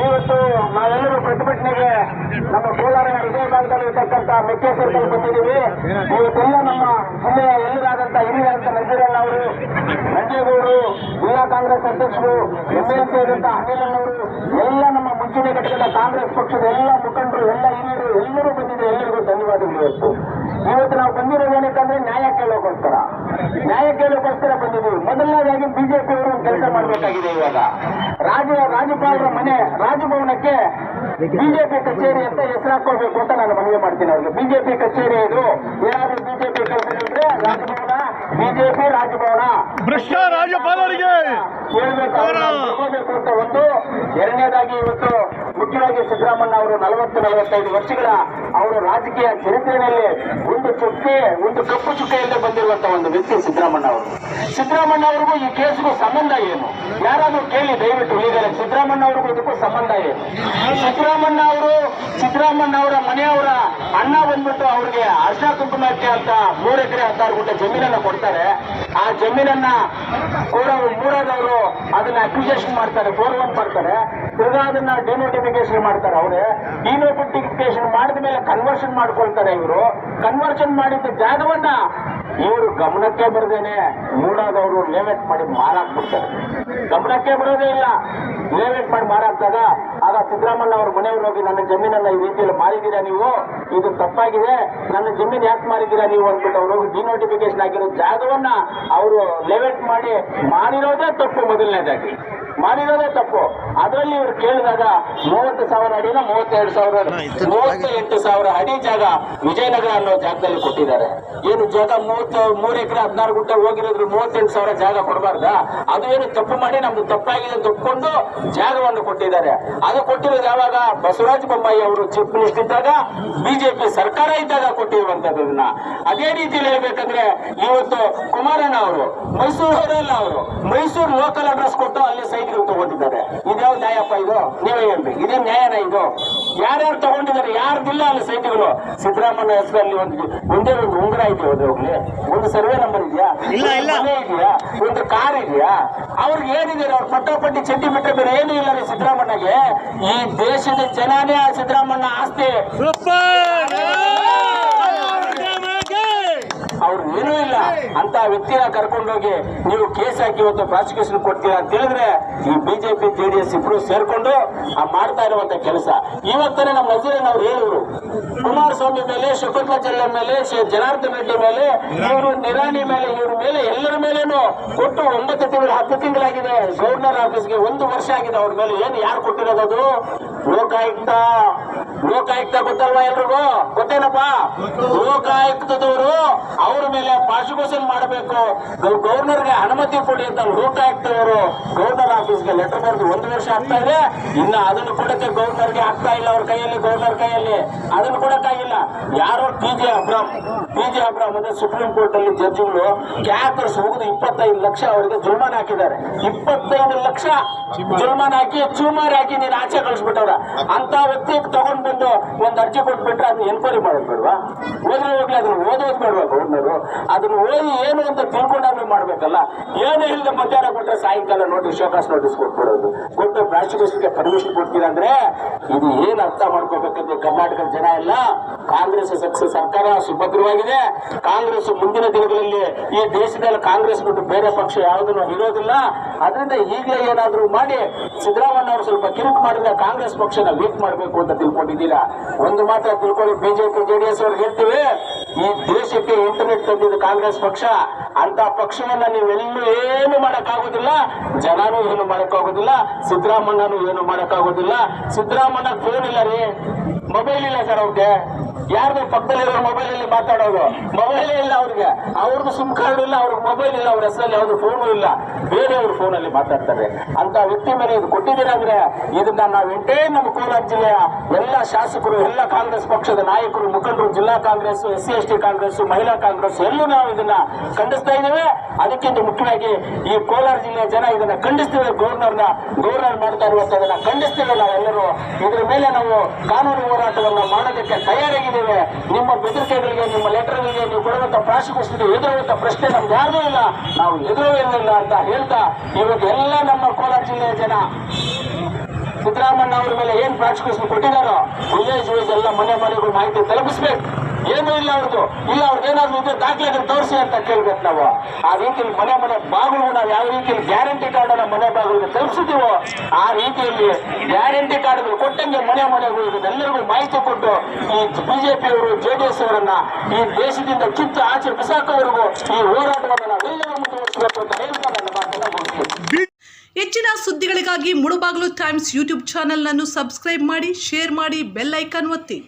ಇವತ್ತು ನಾವೆಲ್ಲರೂ ಪ್ರತಿಭಟನೆಗೆ ನಮ್ಮ ಕೋಲಾರ ಹೃದಯ ಭಾಗದಲ್ಲಿ ಇರ್ತಕ್ಕಂಥ ಮೆಕ್ಕೆ ಬಂದಿದ್ದೀವಿ. ಇವತ್ತೆಲ್ಲ ನಮ್ಮ ಜಿಲ್ಲೆಯ ಎಲ್ಲರಾದಂತ ಹಿರಿಯರಾದಂಥ ನಜೀರಣ್ಣ ಅವರು, ನಂಜೇಗೌಡರು, ಜಿಲ್ಲಾ ಕಾಂಗ್ರೆಸ್ ಅಧ್ಯಕ್ಷರು ಎಂಎಲ್ಸಿ ಆದಂಥ ಅನಿಲಣ್ಣವರು ಎಲ್ಲ ನಮ್ಮ ಮುಂಚೂಣಿ ಘಟಕದ ಕಾಂಗ್ರೆಸ್ ಪಕ್ಷದ ಎಲ್ಲ ಮುಖಂಡರು, ಎಲ್ಲ ಹಿರಿಯರು, ಎಲ್ಲರೂ ಬಂದಿದ್ದಾರೆ ಎಲ್ಲರಿಗೂ ಧನ್ಯವಾದಗಳು ಇವತ್ತು ಇವತ್ತು ನಾವು ಬಂದಿರೋದು ಏನಕ್ಕಂದ್ರೆ ನ್ಯಾಯ ಕೇಳೋಕ್ಕೋಸ್ಕರ. ನ್ಯಾಯ ಕೇಳೋಕ್ಕೋಸ್ಕರ ಬಂದಿದ್ದೀವಿ. ಮೊದಲನೇದಾಗಿ ಬಿಜೆಪಿ ಕೆಲಸ ಮಾಡಬೇಕಾಗಿದೆ ಇವಾಗ. ರಾಜ ರಾಜ್ಯಪಾಲರ ಮನೆ ರಾಜಭವನಕ್ಕೆ ಬಿಜೆಪಿ ಕಚೇರಿ ಅಂತ ಹೆಸರು ಹಾಕೊಳ್ಬೇಕು ಅಂತ ನಾನು ಮನವಿ ಮಾಡ್ತೀನಿ ಅವ್ರಿಗೆ. ಬಿಜೆಪಿ ಕಚೇರಿ ಇದು ಏನಾದ್ರು ಬಿಜೆಪಿ ಕಚೇರಿ ರಾಜಭವನ ಬಿಜೆಪಿ ರಾಜಭವನ. ಭ್ರಷ್ಟ ರಾಜ್ಯಪಾಲರಿಗೆ ಹೇಳ್ಬೇಕು ಅಂತ ಒಂದು. ಎರಡನೇದಾಗಿ ಇವತ್ತು ಮುಖ್ಯವಾಗಿ ಸಿದ್ದರಾಮಣ್ಣ ಅವರು ನಲವತ್ತು ನಲವತ್ತೈದು ವರ್ಷಗಳ ಅವರು ರಾಜಕೀಯ ಚರಿತ್ರೆಯಲ್ಲಿ ಒಂದು ಚುಕ್ಕೆ ಒಂದು ಕಪ್ಪು ಚುಕ್ಕೆಯಿಂದ ಬಂದಿರುವಂತ ಒಂದು ವ್ಯಕ್ತಿ ಸಿದ್ದರಾಮಣ್ಣ ಅವರು. ಸಿದ್ದರಾಮಣ್ಣ ಅವ್ರಿಗೂ ಈ ಕೇಸ್ಗೂ ಸಂಬಂಧ ಏನು? ಯಾರಾದ್ರೂ ಕೇಳಿ, ದಯವಿಟ್ಟು ಈಗ ಸಿದ್ದರಾಮಣ್ಣ ಅವ್ರಿಗೂ ಇದಕ್ಕೂ ಸಂಬಂಧ ಏನು? ಸಿದ್ದರಾಮಣ್ಣ ಅವರು ಸಿದ್ದರಾಮಣ್ಣ ಅವರ ಮನೆಯವರ ಅಣ್ಣ ಬಂದ್ಬಿಟ್ಟು ಅವ್ರಿಗೆ ಅರ್ಶ ಕುಟುಂಬಕ್ಕೆ ಅಂತ ಮೂರು ಎಕರೆ ಹತ್ತಾರು ಗುಂಟೆ ಜಮೀನನ್ನ ಕೊಡ್ತಾರೆ. ಆ ಜಮೀನನ್ನ ಕೂಡ ಮೂರದವರು ಅದನ್ನ ಅಕ್ವಿಜೇಷನ್ ಮಾಡ್ತಾರೆ ಫೋರ್ ಒನ್ ಮಾಡ್ತಾರೆ. ತಿರ್ಗಾ ಅದನ್ನ ಡಿನೋಟಿಫಿಕೇಶನ್ ಮಾಡ್ತಾರೆ ಅವರೇ. ಡಿನೋಟಿಫಿಕೇಶನ್ ಮಾಡಿದ ಮೇಲೆ ಕನ್ವರ್ಷನ್ ಮಾಡ್ಕೊಳ್ತಾರೆ ಇವರು. ಕನ್ವರ್ಷನ್ ಮಾಡಿದ್ದ ಜಾಗವನ್ನ ಇವರು ಗಮನಕ್ಕೆ ಬರದೇನೆ ಮೂಡಾದವರು ಲೇವೆಟ್ ಮಾಡಿ ಮಾರಾಕ್ಬಿಡ್ತಾರೆ ಗಮನಕ್ಕೆ ಬರೋದೇ ಇಲ್ಲ. ಲೇವೆಟ್ ಮಾಡಿ ಮಾರಾಕ್ದಾಗ ಆಗ ಸಿದ್ದರಾಮಣ್ಣ ಅವ್ರ ಮನೆಯವರು ಹೋಗಿ, ನನ್ನ ಜಮೀನನ್ನ ಈ ರೀತಿಯಲ್ಲಿ ಮಾರಿದ್ದೀರಾ ನೀವು? ಇದು ತಪ್ಪಾಗಿದೆ. ನನ್ನ ಜಮೀನು ಯಾಕೆ ಮಾರಿದ್ದೀರಾ ನೀವು? ಅಂದ್ಬಿಟ್ಟು ಅವ್ರು ಹೋಗಿ ಡಿನೋಟಿಫಿಕೇಶನ್ ಆಗಿರೋ ಜಾಗವನ್ನ ಅವರು ಲೇವೆಟ್ ಮಾಡಿ ಮಾರಿರೋದೇ ತಪ್ಪು ಮೊದಲನೇದಾಗಿ. ಮಾಡಿರೋದೇ ತಪ್ಪು. ಅದರಲ್ಲಿ ಇವ್ರು ಕೇಳಿದಾಗ ಮೂವತ್ತು ಸಾವಿರ ಅಡಿನ ಮೂವತ್ತೆರಡು ಸಾವಿರ ಮೂವತ್ತ ಎಂಟು ಸಾವಿರ ಅಡಿ ಜಾಗ ವಿಜಯನಗರ ಅನ್ನೋ ಜಾಗದಲ್ಲಿ ಕೊಟ್ಟಿದ್ದಾರೆ. ಏನು ಜಾಗ ಮೂವತ್ತ ಮೂರು ಎಕರೆ ಹದಿನಾರು ಗುಂಟೆ ಹೋಗಿರೋದ್ರು ಮೂವತ್ತೆಂಟು ಸಾವಿರ ಜಾಗ ಕೊಡಬಾರ್ದ? ಅದು ಏನು ತಪ್ಪು ಮಾಡಿ ನಮ್ದು ತಪ್ಪಾಗಿದೆ ಅಂತ ಒಪ್ಕೊಂಡು ಜಾಗವನ್ನು ಕೊಟ್ಟಿದ್ದಾರೆ. ಅದು ಕೊಟ್ಟಿರೋದು ಯಾವಾಗ? ಬಸವರಾಜ ಬೊಮ್ಮಾಯಿ ಅವರು ಚೀಫ್ ಮಿನಿಸ್ಟರ್ ಇದ್ದಾಗ ಬಿಜೆಪಿ ಸರ್ಕಾರ ಇದ್ದಾಗ ಕೊಟ್ಟಿರುವಂತದ್ದನ್ನ ಅದೇ ರೀತಿಯಲ್ಲಿ ಹೇಳ್ಬೇಕಂದ್ರೆ ಇವತ್ತು ಕುಮಾರಣ್ಣ ಅವರು ಮೈಸೂರು ಅವರು ಮೈಸೂರು ಲೋಕಲ್ ಅಡ್ರೆಸ್ ಕೊಟ್ಟು ಅಲ್ಲಿ ಸೈಟ್ಗಳು ತಗೊಂಡಿದ್ದಾರೆ. ಇದ್ಯಾವ ನ್ಯಾಯಪ್ಪ ಇದು? ನೀವೇ ಹೇಳ್ರಿ. ಇದೇ ನ್ಯಾಯನ ಇದು. ಯಾರ್ಯಾರು ತಗೊಂಡಿದ್ದಾರೆ ಯಾರ್ದಿಲ್ಲ ಅಲ್ಲಿ ಸೈಟ್ಗಳು? ಸಿದ್ದರಾಮಯ್ಯ ಹೆಸರಲ್ಲಿ ಒಂದು ಒಂದೇ ಒಂದು ಉಂಗುರ ಇದೆ ಹೋಗ್ಲಿ. ಒಂದು ಸರ್ವೆ ನಂಬರ್ ಇದೆಯಾ? ಇಲ್ಲ, ಇಲ್ಲ. ಮನೆ ಇದೆಯಾ? ಒಂದು ಕಾರ್ ಇದೆಯಾ? ಅವ್ರಿಗೆ ಏನಿದೆ? ಅವ್ರ ಪಟ್ಟಾಪಟ್ಟಿ ಚಟ್ಟಿ ಬಿಟ್ಟ ಬೇರೆ ಏನೂ ಇಲ್ಲ ರೀ ಸಿದ್ದರಾಮಣ್ಣಗೆ ಈ ದೇಶದ ಜನನೇ ಆ ಸಿದ್ದರಾಮಣ್ಣ ಆಸ್ತಿ ಸೂಪರ್ ಅವ್ರು ಏನೂ ಇಲ್ಲ ಅಂತ ವ್ಯಕ್ತಿನ ಕರ್ಕೊಂಡೋಗಿ ನೀವು ಕೇಸ್ ಹಾಕಿ ಇವತ್ತು ಪ್ರಾಸಿಕ್ಯೂಷನ್ ಕೊಡ್ತೀರಾ ಅಂತ ಹೇಳಿದ್ರೆ ಈ ಬಿಜೆಪಿ ಜೆಡಿಎಸ್ ಇಬ್ರು ಸೇರ್ಕೊಂಡು ಆ ಮಾಡ್ತಾ ಇರುವಂತ ಕೆಲಸ. ಇವತ್ತನೇ ನಮ್ಮ ನಜೀರನ್ ಅವ್ರು ಹೇಳಿದ್ರು. ಕುಮಾರಸ್ವಾಮಿ ಮೇಲೆ ಶಕುಂತಲಾಚಾರ್ಯ ಮೇಲೆ ಜನಾರ್ದನ್ ರೆಡ್ಡಿ ಮೇಲೆ, ಇವರು ನಿರಾಣಿ ಮೇಲೆ, ಇವ್ರ ಮೇಲೆ, ಎಲ್ಲರ ಮೇಲೇನು ಕೊಟ್ಟು ಒಂಬತ್ತು ತಿಂಗಳು, ಹತ್ತು ತಿಂಗಳಾಗಿದೆ. ಗವರ್ನರ್ ಆಫೀಸ್ಗೆ ಒಂದು ವರ್ಷ ಆಗಿದೆ ಅವ್ರ ಮೇಲೆ. ಏನು ಯಾರು ಕೊಟ್ಟಿರೋದು ಲೋಕಾಯುಕ್ತ. ಲೋಕಾಯುಕ್ತ ಗೊತ್ತಲ್ವಾ ಎಲ್ರಿಗೂ? ಗೊತ್ತೇನಪ್ಪ? ಲೋಕಾಯುಕ್ತದವರು ಅವ್ರ ಮೇಲೆ ಪ್ರಾಸಿಕ್ಯೂಷನ್ ಮಾಡಬೇಕು. ಗವರ್ನರ್ಗೆ ಅನುಮತಿ ಕೊಡಿ ಅಂತ ಲೋಕಾಯುಕ್ತವರು ಗವರ್ನರ್ ಆಫೀಸ್ಗೆ ಲೆಟರ್ ಬರೆದು ಒಂದು ವರ್ಷ ಆಗ್ತಾ ಇದೆ. ಇನ್ನು ಅದನ್ನು ಕೊಡಕ್ಕೆ ಗವರ್ನರ್ಗೆ ಆಗ್ತಾ ಇಲ್ಲ ಅವ್ರ ಕೈಯಲ್ಲಿ ಗವರ್ನರ್ ಕೈಯಲ್ಲಿ. ಅದನ್ನು ಕೊಡಕ್ಕಾಗಿಲ್ಲ ಯಾರೋ T J Abraham T J Abraham ಅಂದ್ರೆ ಸುಪ್ರೀಂ ಕೋರ್ಟ್ ಅಲ್ಲಿ ಜಡ್ಜಿಗಳು ಕ್ಯಾಕರ್ಸ್ ಹೋಗುದು ಇಪ್ಪತ್ತೈದು ಲಕ್ಷ ಅವರಿಗೆ ಜುಲ್ಮಾನ್ ಹಾಕಿದ್ದಾರೆ. ಇಪ್ಪತ್ತೈದು ಲಕ್ಷ ಜುಲ್ಮಾನ್ ಹಾಕಿ ಚೂಮಾರಿ ಹಾಕಿ ನೀನು ಆಚೆ ಕಳಿಸ್ಬಿಟ್ಟವ್ರ. ಅಂತ ವ್ಯಕ್ತಿ ತಗೊಂಡ್ಬಂದು ಒಂದು ಅರ್ಜಿ ಕೊಟ್ಬಿಟ್ರೆ ಅದನ್ನ ಎನ್ಕ್ವೈರಿ ಬೇಡವಾ ಓದ್ರೆ ಹೋಗ್ಲಿ, ಅದನ್ನ ಓದೋದು ಮಾಡ್ಬೇಕು? ಗೌರ್ನರು ಅದನ್ನ ಓದಿ ಏನು ಅಂತ ತಿಳ್ಕೊಂಡಾಗ್ಲೂ ಮಾಡ್ಬೇಕಲ್ಲ? ಏನು ಇಲ್ಲದೆ ಮಧ್ಯಾಹ್ನ ಕೊಟ್ಟರೆ ಸಾಯಂಕಾಲ ನೋಟಿಸ್ ಶೋಕಾಸ್ ನೋಟಿಸ್ ಕೊಟ್ಬಿಡೋದು. ಕೊಟ್ಟು ಪ್ರಾಸಿಕ್ಯೂಷನ್ಗೆ ಪರ್ಮಿಷನ್ ಕೊಡ್ತೀರಾ ಅಂದ್ರೆ, ಇದು ಏನು ಅರ್ಥ ಮಾಡ್ಕೋಬೇಕಂದ್ರೆ ಕರ್ನಾಟಕದ ಜನ ಎಲ್ಲ? ಕಾಂಗ್ರೆಸ್ ಸರ್ಕಾರ ಸುಭದ್ರವಾಗಿದೆ. ಕಾಂಗ್ರೆಸ್ ಮುಂದಿನ ದಿನಗಳಲ್ಲಿ ಈ ದೇಶದಲ್ಲಿ ಕಾಂಗ್ರೆಸ್ ಬಿಟ್ಟು ಬೇರೆ ಪಕ್ಷ ಯಾವುದನ್ನು ಇರೋದಿಲ್ಲ ಅದರಿಂದ ಈಗಲೇ ಏನಾದ್ರೂ ಮಾಡಿ, ಸಿದ್ದರಾಮಯ್ಯ ಅವರು ಸ್ವಲ್ಪ ಕಿರುಕ್ ಮಾಡಿದ್ರೆ ಕಾಂಗ್ರೆಸ್ ಪಕ್ಷನ ವೀಕ್ ಮಾಡಬೇಕು ಅಂತ ತಿಳ್ಕೊಂಡಿದ್ದೀರಾ? ಒಂದು ಮಾತ್ರ ತಿಳ್ಕೊಳ್ಳಿ, ಬಿಜೆಪಿ, ಜೆಡಿಎಸ್ ಅವ್ರಿಗೆ ಹೇಳ್ತೀವಿ, ಈ ದೇಶಕ್ಕೆ ಇಂಟರ್ನೆಟ್ ತಂದಿದ್ದು ಕಾಂಗ್ರೆಸ್ ಪಕ್ಷ. ಅಂತ ಪಕ್ಷವನ್ನ ನೀವೆಲ್ಲೂ ಏನು ಮಾಡೋಕ್ಕಾಗೋದಿಲ್ಲ, ಜನನೂ ಏನು ಮಾಡೋಕ್ಕಾಗೋದಿಲ್ಲ ಸಿದ್ದರಾಮಣ್ಣನೂ ಏನು ಮಾಡೋಕ್ಕಾಗೋದಿಲ್ಲ. ಸಿದ್ದರಾಮಣ್ಣ ಫೋನ್ ಇಲ್ಲ ರೀ. ಮೊಬೈಲ್ ಇಲ್ಲ ಸರ್ ಅವ್ರಿಗೆ. ಯಾರ್ದು ಪಕ್ಕದಲ್ಲಿರೋ ಮೊಬೈಲ್ ಅಲ್ಲಿ ಮಾತಾಡೋದು? ಮೊಬೈಲೇ ಇಲ್ಲ ಅವ್ರಿಗೆ. ಅವ್ರದ್ದು ಸಿಮ್ ಕಾರ್ಡ್ ಇಲ್ಲ, ಅವ್ರಿಗೆ ಮೊಬೈಲ್ ಇಲ್ಲ, ಅವ್ರ ಹೆಸರಲ್ಲಿ ಯಾವ್ದು ಫೋನು ಇಲ್ಲ. ಬೇರೆಯವ್ರ ಫೋನ್ ಅಲ್ಲಿ ಮಾತಾಡ್ತಾರೆ. ಅಂತ ವ್ಯಕ್ತಿ ಮೇಲೆ ಇದು ಕೊಟ್ಟಿದ್ದೀರಾ ಅಂದ್ರೆ, ಇದನ್ನ ನಾವು ಎಂಟೇ ನಮ್ಮ ಕೋಲಾರ ಜಿಲ್ಲೆಯ ಎಲ್ಲ ಶಾಸಕರು, ಎಲ್ಲ ಕಾಂಗ್ರೆಸ್ ಪಕ್ಷದ ನಾಯಕರು, ಮುಖಂಡರು, ಜಿಲ್ಲಾ Congress, S C, S T Congress, Mahila Congress, ಎಲ್ಲೂ ನಾವು ಇದನ್ನ ಖಂಡಿಸ್ತಾ ಇದ್ದೇವೆ. ಅದಕ್ಕಿಂತ ಮುಖ್ಯವಾಗಿ ಈ ಕೋಲಾರ ಜಿಲ್ಲೆಯ ಜನ ಇದನ್ನ ಖಂಡಿಸ್ತೇವೆ ಗೌರ್ನರ್ನ, ಗೌರ್ನರ್ ಮಾಡ್ತಾ ಇರುವಂತದನ್ನ ಖಂಡಿಸ್ತೇವೆ ನಾವೆಲ್ಲರೂ. ಇದ್ರ ಮೇಲೆ ನಾವು ಕಾನೂನು ಹೋರಾಟವನ್ನು ಮಾಡೋದಕ್ಕೆ ತಯಾರಿ ರೆಡಿಯಾಗಿದ್ದೇವೆ ನಿಮ್ಮ ಬೆದರಿಕೆಗಳಿಗೆ, ನಿಮ್ಮ ಲೆಟರ್ಗಳಿಗೆ ನೀವು ಕೊಡುವಂತ ಪ್ರಾಸಿಕ್ಯೂಷನ್ಗೆ ಎದುರುವಂತ ಪ್ರಶ್ನೆ ನಮ್ಗೆ ಯಾರ್ದೂ ಇಲ್ಲ. ನಾವು ಎದುರುವುದಿಲ್ಲ ಅಂತ ಹೇಳ್ತಾ ಇವತ್ತು ಎಲ್ಲ ನಮ್ಮ ಕೋಲಾರ ಜಿಲ್ಲೆಯ ಜನ ಸಿದ್ದರಾಮಣ್ಣ ಅವ್ರ ಮೇಲೆ ಏನ್ ಪ್ರಾಸಿಕ್ಯೂಷನ್ ಕೊಟ್ಟಿದ್ದಾರೋ ವಿಲೇಜ್ ವೈಸ್ ಎಲ್ಲ ಮನೆ ಮನೆಗೂ ಮಾಹಿತಿ ತಲುಪಿಸ್ಬೇಕು. ಏನೂ ಇಲ್ಲ ಅವ್ರದ್ದು ಇಲ್ಲ ಅವ್ರದ್ದು ಏನಾದ್ರು ಇದ್ರೆ ದಾಖಲೆಗಳು ತೋರಿಸಿ ಅಂತ ಕೇಳ್ಬೇಕು ನಾವು. ಆ ರೀತಿಯಲ್ಲಿ ಮನೆ ಮನೆ ಬಾಗಿಲು ನಾವು ಯಾವ ರೀತಿಯಲ್ಲಿ ಗ್ಯಾರಂಟಿ ಕಾರ್ಡ್ ಅನ್ನ ಮನೆ ಬಾಗಿಲಿಗೆ ತಲುಪಿಸಿದೀವೋ, ಆ ರೀತಿಯಲ್ಲಿ ಗ್ಯಾರಂಟಿ ಕಾರ್ಡ್ಗಳು ಕೊಟ್ಟಂಗೆ ಮನೆ ಮನೆಗೂ ಎಲ್ಲರಿಗೂ ಮಾಹಿತಿ ಕೊಟ್ಟು ಈ ಬಿಜೆಪಿ ಅವರು ಎಸ್ ಅವರನ್ನ ಈ ದೇಶದಿಂದ ಕಿತ್ತು ಆಚೆ ಬಿಸಾಕೋವರೆಗೂ ಈ ಹೋರಾಟವನ್ನು ನಾವೆಲ್ಲರೂ ಮುಂದುವರಿಸಬೇಕು ಅಂತ ಹೇಳ್ತಾ ನನ್ನ ಹೆಚ್ಚಿನ ಸುದ್ದಿಗಳಿಗಾಗಿ ಮುಳುಬಾಗಿಲು ಟೈಮ್ಸ್ ಯೂಟ್ಯೂಬ್ ಚಾನೆಲ್ನನ್ನು ಸಬ್ಸ್ಕ್ರೈಬ್ ಮಾಡಿ ಶೇರ್ ಮಾಡಿ ಬೆಲ್ ಐಕಾನ್ ಒತ್ತಿ.